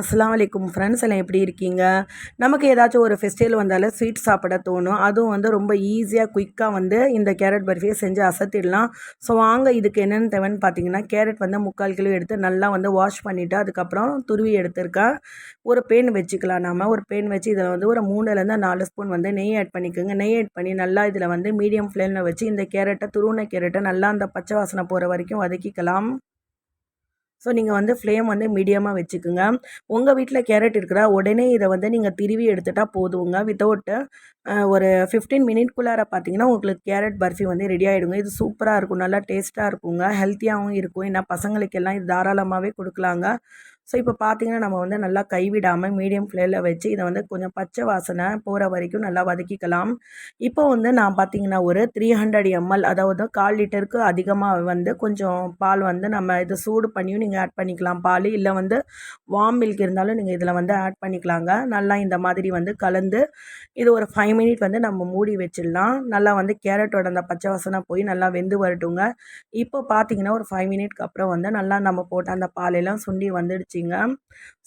அஸ்லாம் வலைக்கும் ஃப்ரெண்ட்ஸ் எல்லாம் எப்படி இருக்கீங்க? நமக்கு ஏதாச்சும் ஒரு ஃபெஸ்டிவல் வந்தாலும் ஸ்வீட் சாப்பிட தோணும். அதுவும் வந்து ரொம்ப ஈஸியாக குயிக்காக வந்து இந்த கேரட் பர்ஃபியை செஞ்சு அசத்திடலாம். ஸோ வாங்க இதுக்கு என்னென்னு தேவைன்னு பார்த்தீங்கன்னா கேரட் வந்து முக்கால் கிலோ எடுத்து நல்லா வந்து வாஷ் பண்ணிவிட்டு அதுக்கப்புறம் துருவி எடுத்திருக்கேன் ஒரு பேன் வச்சுக்கலாம் நாம். ஒரு பேன் வச்சு இதில் வந்து ஒரு மூணுலேருந்து நாலு ஸ்பூன் வந்து நெய் ஆட் பண்ணிக்கோங்க. நெய் ஆட் பண்ணி நல்லா இதில் வந்து மீடியம் ஃப்ளேமில் வச்சு இந்த கேரட்டை துருவின கேரட்டை நல்லா அந்த பச்சை வாசனை போகிற வரைக்கும் வதக்கிக்கலாம். ஸோ நீங்கள் வந்து ஃப்ளேம் வந்து மீடியமாக வச்சுக்கோங்க. உங்கள் வீட்டில் கேரட் இருக்கிறா உடனே இதை வந்து நீங்கள் திருவி எடுத்துட்டால் போதுங்க. வித்தவுட்டு ஒரு ஃபிஃப்டீன் மினிட்குள்ளார பார்த்தீங்கன்னா உங்களுக்கு கேரட் பர்ஃபி வந்து ரெடி ஆகிடுங்க இது சூப்பராக இருக்கும். நல்லா டேஸ்ட்டாக இருக்குங்க. ஹெல்த்தியாகவும் இருக்கும். ஏன்னா பசங்களுக்கெல்லாம் இது தாராளமாகவே கொடுக்கலாங்க. ஸோ இப்போ பார்த்தீங்கன்னா நம்ம வந்து நல்லா கைவிடாமல் மீடியம் ஃப்ளேமில் வச்சு இதை வந்து கொஞ்சம் பச்சை வாசனை போகிற வரைக்கும் நல்லா வதக்கிக்கலாம். இப்போ வந்து நான் பார்த்தீங்கன்னா ஒரு த்ரீ ஹண்ட்ரட் எம்எல் அதாவது கால் லிட்டருக்கு அதிகமாக வந்து கொஞ்சம் பால் வந்து நம்ம இதை சூடு பண்ணியும் நீங்கள் ஆட் பண்ணிக்கலாம். பால் இல்லை வந்து வார்ம் மில்க் இருந்தாலும் நீங்கள் இதில் வந்து ஆட் பண்ணிக்கலாங்க. நல்லா இந்த மாதிரி வந்து கலந்து இது ஒரு ஃபைவ் மினிட் வந்து நம்ம மூடி வச்சிடலாம். நல்லா வந்து கேரட்டோட அந்த பச்சை வாசனை போய் நல்லா வெந்து வரட்டுங்க. இப்போ பார்த்தீங்கன்னா ஒரு ஃபைவ் மினிட்க்கு அப்புறம் வந்து நல்லா நம்ம போட்ட அந்த பாலெல்லாம் சுண்டி வந்துடுச்சு. வச்சிங்க.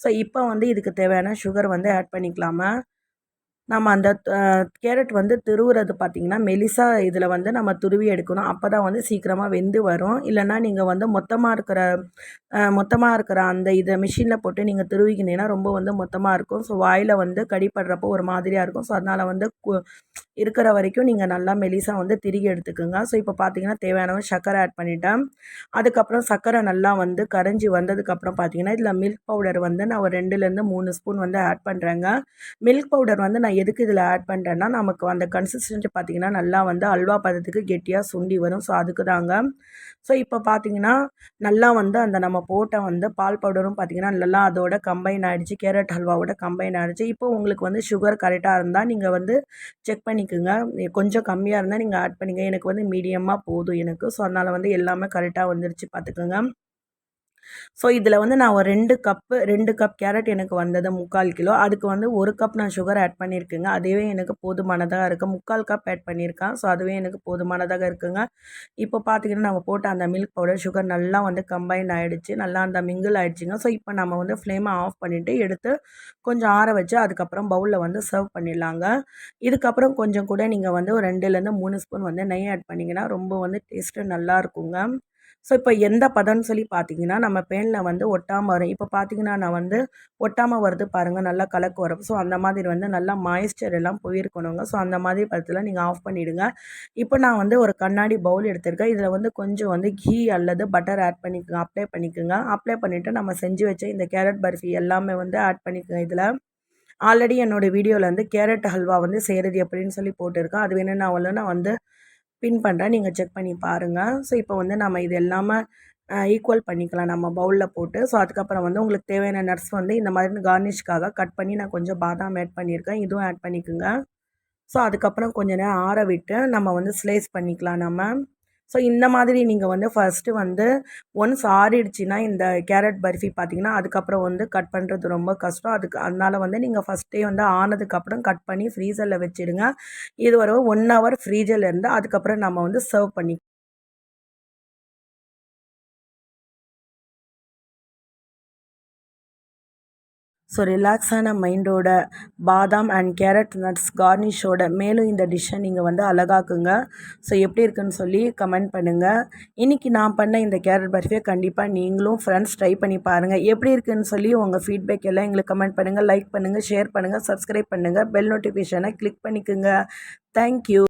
ஸோ இப்போ வந்து இதுக்கு தேவையான சுகர் வந்து ஆட் பண்ணிக்கலாமா. நம்ம அந்த கேரட் வந்து துருவுறது பார்த்திங்கன்னா மெலிசா இதில் வந்து நம்ம துருவி எடுக்கணும். அப்போ தான் வந்து சீக்கிரமாக வெந்து வரும். இல்லைன்னா நீங்கள் வந்து மொத்தமாக இருக்கிற மொத்தமாக இருக்கிற அந்த இதை மிஷினில் போட்டு நீங்கள் துருவிக்கினீங்கன்னா ரொம்ப வந்து மொத்தமாக இருக்கும். ஸோ வாயில் வந்து கடிப்படுறப்போ ஒரு மாதிரியாக இருக்கும். ஸோ அதனால் வந்து இருக்கிற வரைக்கும் நீங்கள் நல்லா மெலிசாக வந்து திருகி எடுத்துக்கோங்க. ஸோ இப்போ பார்த்தீங்கன்னா தேவையானவன் சர்க்கரை ஆட் பண்ணிட்டேன். அதுக்கப்புறம் சர்க்கரை நல்லா வந்து கரைஞ்சி வந்ததுக்கப்புறம் பார்த்தீங்கன்னா இதில் மில்க் பவுடர் வந்து நான் ஒரு ரெண்டுலேருந்து மூணு ஸ்பூன் வந்து ஆட் பண்ணுறேங்க மில்க் பவுடர் வந்து நான் எதுக்கு இதில் ஆட் பண்ணுறேன்னா நமக்கு அந்த கன்சிஸ்டன்ட் பார்த்திங்கன்னா நல்லா வந்து அல்வா பதத்துக்கு கெட்டியாக சுண்டி வரும். ஸோ அதுக்கு தாங்க ஸோ இப்போ பார்த்தீங்கன்னா நல்லா வந்து அந்த நம்ம போட்ட வந்து பால் பவுடரும் பார்த்திங்கன்னா நல்லா அதோட கம்பைன் ஆகிடுச்சு கேரட் ஹல்வாவோட கம்பைன் ஆகிடுச்சு இப்போ உங்களுக்கு வந்து சுகர் கரெக்டாக இருந்தால் நீங்கள் வந்து செக் பண்ணிக்கோங்க கொஞ்சம் கம்மியாக இருந்தால் நீங்கள் ஆட் பண்ணிக்கங்க எனக்கு வந்து மீடியமாக போதும் எனக்கு. ஸோ அதனால் வந்து எல்லாமே கரெக்டாக வந்துருச்சு பார்த்துக்கோங்க ஸோ இதில் வந்து நான் ஒரு ரெண்டு கப்பு ரெண்டு கப் கேரட் எனக்கு வந்தது முக்கால் கிலோ. அதுக்கு வந்து ஒரு கப் நான் சுகர் ஆட் பண்ணியிருக்கேங்க அதுவே எனக்கு போதுமானதாக இருக்குது முக்கால் கப் ஆட் பண்ணியிருக்கேன் ஸோ அதுவே எனக்கு போதுமானதாக இருக்குங்க. இப்போ பார்த்தீங்கன்னா நம்ம போட்ட அந்த மில்க் பவுடர் சுகர் நல்லா வந்து கம்பைன் ஆகிடுச்சு நல்லா அந்த மிங்கிள் ஆகிடுச்சிங்க ஸோ இப்போ நம்ம வந்து ஃப்ளேமை ஆஃப் பண்ணிவிட்டு எடுத்து கொஞ்சம் ஆற வச்சு அதுக்கப்புறம் பவுலில் வந்து சர்வ் பண்ணிடலாங்க. இதுக்கப்புறம் கொஞ்சம் கூட நீங்கள் வந்து ஒரு ரெண்டுலேருந்து மூணு ஸ்பூன் வந்து நெய் ஆட் பண்ணிங்கன்னா ரொம்ப வந்து டேஸ்ட்டு நல்லா இருக்குங்க. ஸோ இப்போ எந்த பதம்னு சொல்லி பார்த்தீங்கன்னா நம்ம பேனில் வந்து ஒட்டாமல் வரும். இப்போ பார்த்தீங்கன்னா நான் வந்து ஒட்டாமல் வருது பாருங்கள் நல்லா கலக்கு வரும். ஸோ அந்த மாதிரி வந்து நல்லா மாய்ஸ்சர் எல்லாம் போயிருக்கணுங்க. ஸோ அந்த மாதிரி பதத்தில் நீங்கள் ஆஃப் பண்ணிவிடுங்க இப்போ நான் வந்து ஒரு கண்ணாடி பவுல் எடுத்திருக்கேன். இதில் வந்து கொஞ்சம் வந்து கீ அல்லது பட்டர் ஆட் பண்ணிக்கோங்க. அப்ளை பண்ணிக்கோங்க. அப்ளை பண்ணிவிட்டு நம்ம செஞ்சு வச்ச இந்த கேரட் பர்ஃபி எல்லாமே வந்து ஆட் பண்ணிக்கோங்க இதில். ஆல்ரெடி என்னோடய வீடியோவில் வந்து கேரட் ஹல்வா வந்து செய்கிறது எப்படின்னு சொல்லி போட்டிருக்கேன். அது வேணும்னா நான் வந்து பின் பண்ணுறேன் நீங்கள் செக் பண்ணி பாருங்கள் ஸோ இப்போ வந்து நம்ம இது எல்லாமே ஈக்குவல் பண்ணிக்கலாம். நம்ம பவுலில் போட்டு ஸோ அதுக்கப்புறம் வந்து உங்களுக்கு தேவையான நட்ஸ் வந்து இந்த மாதிரி கார்னிஷ்காக கட் பண்ணி நான் கொஞ்சம் பாதாம் ஆட் பண்ணியிருக்கேன். இதுவும் ஆட் பண்ணிக்கோங்க. ஸோ அதுக்கப்புறம் கொஞ்சம் நேரம் ஆற விட்டு நம்ம வந்து ஸ்லைஸ் பண்ணிக்கலாம் நம்ம. ஸோ இந்த மாதிரி நீங்கள் வந்து ஃபஸ்ட்டு வந்து ஒன்ஸ் ஆறிடுச்சின்னா இந்த கேரட் பர்ஃபி பார்த்தீங்கன்னா அதுக்கப்புறம் வந்து கட் பண்ணுறது ரொம்ப கஷ்டம். அதுக்கு அதனால் வந்து நீங்கள் ஃபஸ்ட்டே வந்து ஆனதுக்கப்புறம் கட் பண்ணி ஃப்ரீசரில் வச்சுடுங்க. இது ஒரு ஒன் ஹவர் ஃப்ரீஜரில் இருந்து அதுக்கப்புறம் நம்ம வந்து சர்வ் பண்ணி ஸோ ரிலாக்ஸான மைண்டோட பாதாம் அண்ட் கேரட் நட்ஸ் கார்னிஷோட மேலும் இந்த டிஷ்ஷை நீங்கள் வந்து அழகாக்குங்க. ஸோ எப்படி இருக்குன்னு சொல்லி கமெண்ட் பண்ணுங்கள் இன்றைக்கி நான் பண்ண இந்த கேரட் பர்ஃபியை கண்டிப்பாக நீங்களும் ஃப்ரெண்ட்ஸ் ட்ரை பண்ணி பாருங்கள் எப்படி இருக்குன்னு சொல்லி உங்கள் ஃபீட்பேக் எல்லாம் எங்களுக்கு கமெண்ட் பண்ணுங்கள் லைக் பண்ணுங்கள் ஷேர் பண்ணுங்கள் சப்ஸ்கிரைப் பண்ணுங்கள் பெல் நோட்டிஃபிகேஷனை கிளிக் பண்ணிக்கோங்க. தேங்க்யூ